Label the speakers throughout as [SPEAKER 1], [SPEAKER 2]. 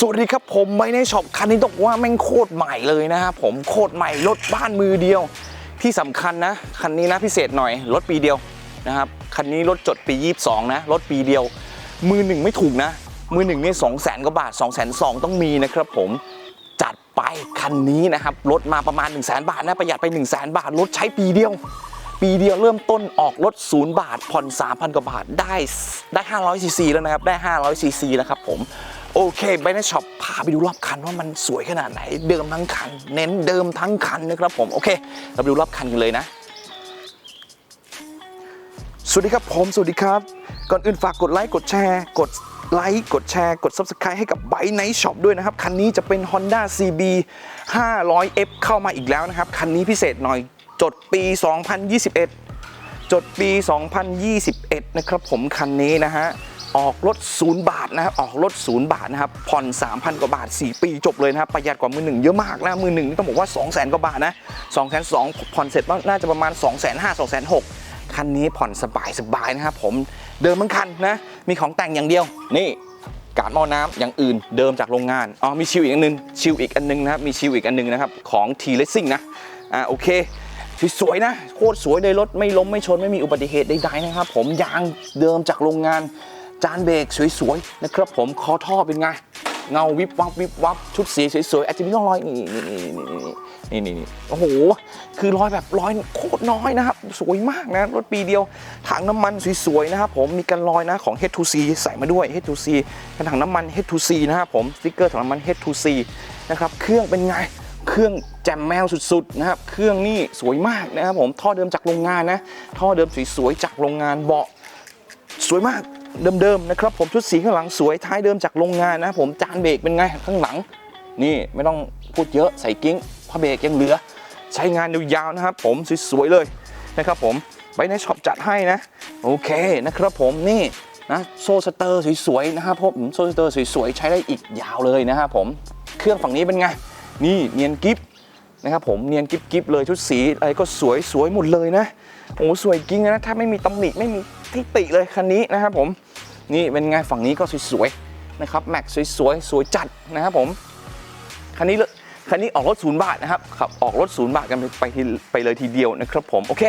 [SPEAKER 1] สวัสดีครับผมไวในช็อปคันนี้ต้องว่าแม่งโคตรใหม่เลยนะครับผมโคตรใหม่รถบ้านมือเดียว ที่สำคัญนะคันนี้นะพิเศษหน่อยรถปีเดียวนะครับคันนี้รถจดปี 22 นะรถปีเดียว มือหนึ่งไม่ถูกนะ มือหนึ่งนี่สองแสนกว่าบาท2องแสนสองต้องมีนะครับผมจัดไปคันนี้นะครับลดมาประมาณ 1 0 0 0 0แบาทนะประหยัดไป 1 0 0 0 0แบาทรถใช้ปีเดียว ปีเดียวเริ่มต้นออกรถศูนย์บาทผ่อน3,000กว่าบาทได้ได้500ซีซีแล้วนะครับได้500ซีซีแล้วครับผม โอเคไปในช็อปพาไปดูรอบคันว่ามันสวยขนาดไหน เดิมทั้งคัน เน้นเดิมทั้งคันนะครับผม โอเค เราไปดูรอบคันกันเลยนะ สวัสดีครับผม สวัสดีครับ ก่อนอื่นฝากกดไลค์กดแชร์กดไลค์กดแชร์กด Subscribe ให้กับไบไนท์ช็อปด้วยนะครับ คันนี้จะเป็น Honda CB 500F เข้ามาอีกแล้วนะครับ คันนี้พิเศษหน่อยจดปี 2021 จดปี 2021 นะครับผมคันนี้นะฮะ ออกรถศูนย์บาทนะครับออกรถศูนย์บาทนะครับผ่อน 3,000 กว่าบาท 4 ปีจบเลยนะครับประหยัดกว่ามือหนึ่งเยอะมากนะมือหนึ่งนี่ต้องบอกว่า200,000กว่าบาทนะ202,000ผ่อนเสร็จน่าจะประมาณ 2,500 2,600คันนี้ผ่อนสบายสบายนะครับผมเดิมทั้งคันนะ มีของแต่งอย่างเดียว นี่การหม้อน้ำอย่างอื่นเดิมจากโรงงานอ๋อมีชิลอีกอันนึงชิลอีกอันนึงนะครับมีชิลอีกอันนึงนะครับของ T Racing นะอ่าโอเคสวยๆนะโคตรสวยเลยรถไม่ล้มไม่ชนไม่มีอุบัติเหตุใดๆนะครับ ผมยางเดิมจากโรงงาน จานเบรกสวยๆนะครับผมคอท่อเป็นไง เงาวิบวับวิบวับชุดสีสวยๆอาจจะมีร่องรอยนี่นี่นี่นี่นี่นี่โอ้โห คือรอยแบบรอยโคตรน้อยนะครับ สวยมากนะ รถปีเดียว ถังน้ำมันสวยๆนะครับผมมีกันรอยนะของ H2C ใส่มาด้วย H2C เป็นถังน้ำมัน H2C นะครับผมสติ๊กเกอร์ถังน้ำมัน H2C นะครับเครื่องเป็นไงเครื่องแจมแมวสุดๆนะครับ เครื่องนี่สวยมากนะครับผม ท่อเดิมจากโรงงานนะ ท่อเดิมสวยๆจากโรงงานเบาะสวยมาก เดิมๆนะครับผมชุดสีข้างหลังสวยท้ายเดิมจากโรงงานนะครับผมจานเบรกเป็นไงข้างหลัง นี่ไม่ต้องพูดเยอะใส่กิ้งผ้าเบรกยังเหลือ ใช้งานยาวๆนะครับผมสวยๆเลยนะครับผมไปในช็อปจัดให้นะ โอเคนะครับผมนี่นะโซสเตอร์สวยๆนะครับผมโซสเตอร์สวยๆใช้ได้อีกยาวเลยนะครับผมเครื่องฝั่งนี้เป็นไงนี่เนียนกิฟ นะครับผมเนียนกิ๊บกิ๊บเลยชุดสีอะไรก็สวยสวยหมดเลยนะโอ้สวยจริงนะถ้าไม่มีตำหนิไม่มีทิติเลยคันนี้นะครับผมนี่เป็นไงฝั่งนี้ก็สวยๆนะครับแม็กสวยๆสวยจัดนะครับผมคันนี้คันนี้ออกรถศูนย์บาทนะครับขับออกรถศูนย์บาทกันไปไปเลยทีเดียวนะครับผมโอเค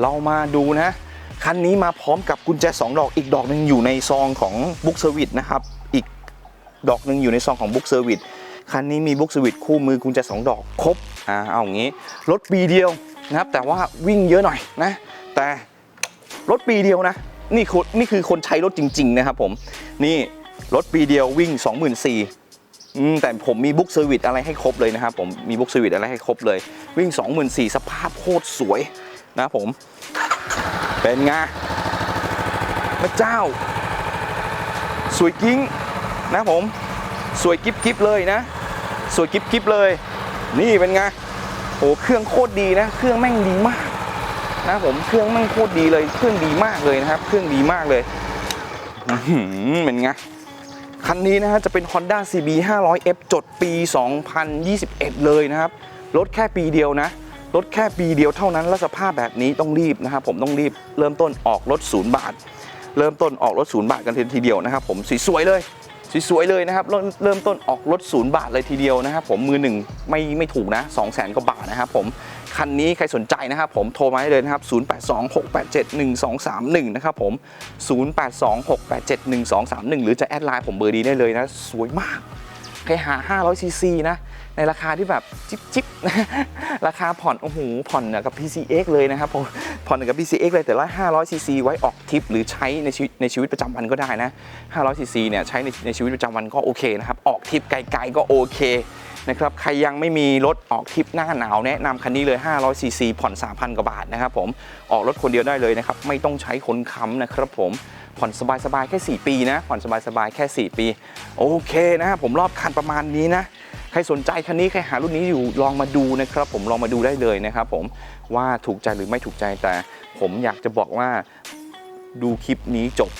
[SPEAKER 1] เรามาดูนะคันนี้มาพร้อมกับกุญแจสองดอกอีกดอกหนึ่งอยู่ในซองของบุ๊กเซอร์วิสนะครับ อีกดอกหนึ่งอยู่ในซองของบุ๊กเซอร์วิส คันนี้มีบุ๊กเซอร์วิสคู่มือกุญแจสองดอกครบอ่าเอาอย่างนี้ รถปีเดียวนะครับ แต่ว่าวิ่งเยอะหน่อยนะ แต่รถปีเดียวนะ นี่คนนี่คือคนใช้รถจริง ๆ นะครับผมนี่รถปีเดียววิ่ง 24,000แต่ผมมีบุ๊กเซอร์วิสอะไรให้ครบเลยนะครับผมมีบุ๊กเซอร์วิสอะไรให้ครบเลย วิ่ง 24,000สภาพโคตรสวยนะครับผม เป็นไงพระเจ้า สวยกิ้งนะผม สวยกิฟกิฟเลยนะ สวยกิฟกิฟเลย นี่เป็นไงโอ้เครื่องโคตรดีนะ เครื่องแม่งดีมากนะผมเครื่องแม่งโคตรดีเลย เครื่องดีมากเลยนะครับ เครื่องดีมากเลยอื้อหือเป็นไงคันนี้นะฮะจะเป็น Honda CB 500F จดปี 2021 เลยนะครับรถแค่ปีเดียวนะรถแค่ปีเดียวเท่านั้นแล้วสภาพแบบนี้ต้องรีบนะครับผมต้องรีบเริ่มต้นออกรถศูนย์บาท เริ่มต้นออกรถศูนย์บาทกันทีเดียวนะครับผมสวยๆเลย สวยๆเลยนะครับเริ่มเริ่มต้นออกรถศูนย์บาทเลยทีเดียวนะครับผมมือหนึ่งไม่ไม่ถูกนะ2 0 0 0 0 0กว่าบาทนะครับผมคันนี้ใครสนใจนะครับผมโทรมาได้เลยนะครับ 0826871231 นะครับผม 0826871231 หรือจะแอดไลน์ผมเบอร์ดีได้เลยนะ สวยมาก ใครหา500ซีซีนะ ในราคาที่แบบจิ๊บจิ๊บราคาผ่อน โอ้โห ผ่อนกับ PCX เลยนะครับผมผ่อนกับ PCX เลยแต่ละ500ซีซีไว้ออกทริปหรือใช้ในชีวิตในชีวิตประจำวันก็ได้นะ500ซีซีเนี่ยใช้ในในชีวิตประจำวันก็โอเคนะครับ ออกทริปไกลๆก็โอเคนะครับ ใครยังไม่มีรถออกทริปหน้าหนาวแนะนำคันนี้เลย500ซีซีผ่อน 3,000 กว่าบาทนะครับผม ออกรถคนเดียวได้เลยนะครับ ไม่ต้องใช้คนค้ำนะครับผม ผ่อนสบายๆแค่ 4 ปีนะ ผ่อนสบายๆแค่ 4 ปี โอเคนะผมรอบคันประมาณนี้นะ ใครสนใจคันนี้ใครหารุ่นนี้อยู่ลองมาดูนะครับ ผมลองมาดูได้เลยนะครับผมว่าถูกใจหรือไม่ถูกใจแต่ ผมอยากจะบอกว่าดูคลิปนี้จบ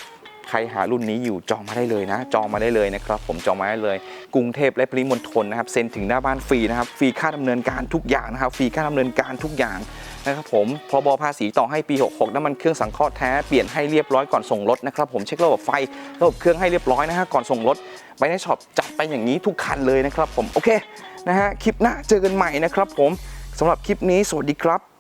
[SPEAKER 1] ใครหารุ่นนี้อยู่จองมาได้เลยนะ จองมาได้เลยนะครับผมจองมาได้เลย กรุงเทพและปริมณฑลนะครับเซ็นถึงหน้าบ้านฟรีนะครับฟรีค่าดำเนินการทุกอย่างนะครับฟรีค่าดำเนินการทุกอย่างนะครับผมพรบภาษีต่อให้ปี 66น้ำมันเครื่องสังเคราะห์แท้เปลี่ยนให้เรียบร้อยก่อนส่งรถนะครับผมเช็คระบบไฟระบบเครื่องให้เรียบร้อยนะฮะก่อนส่งรถไปในช็อปจัดไปอย่างนี้ทุกคันเลยนะครับผมโอเคนะฮะคลิปหน้าเจอกันใหม่นะครับผมสำหรับคลิปนี้สวัสดีครับ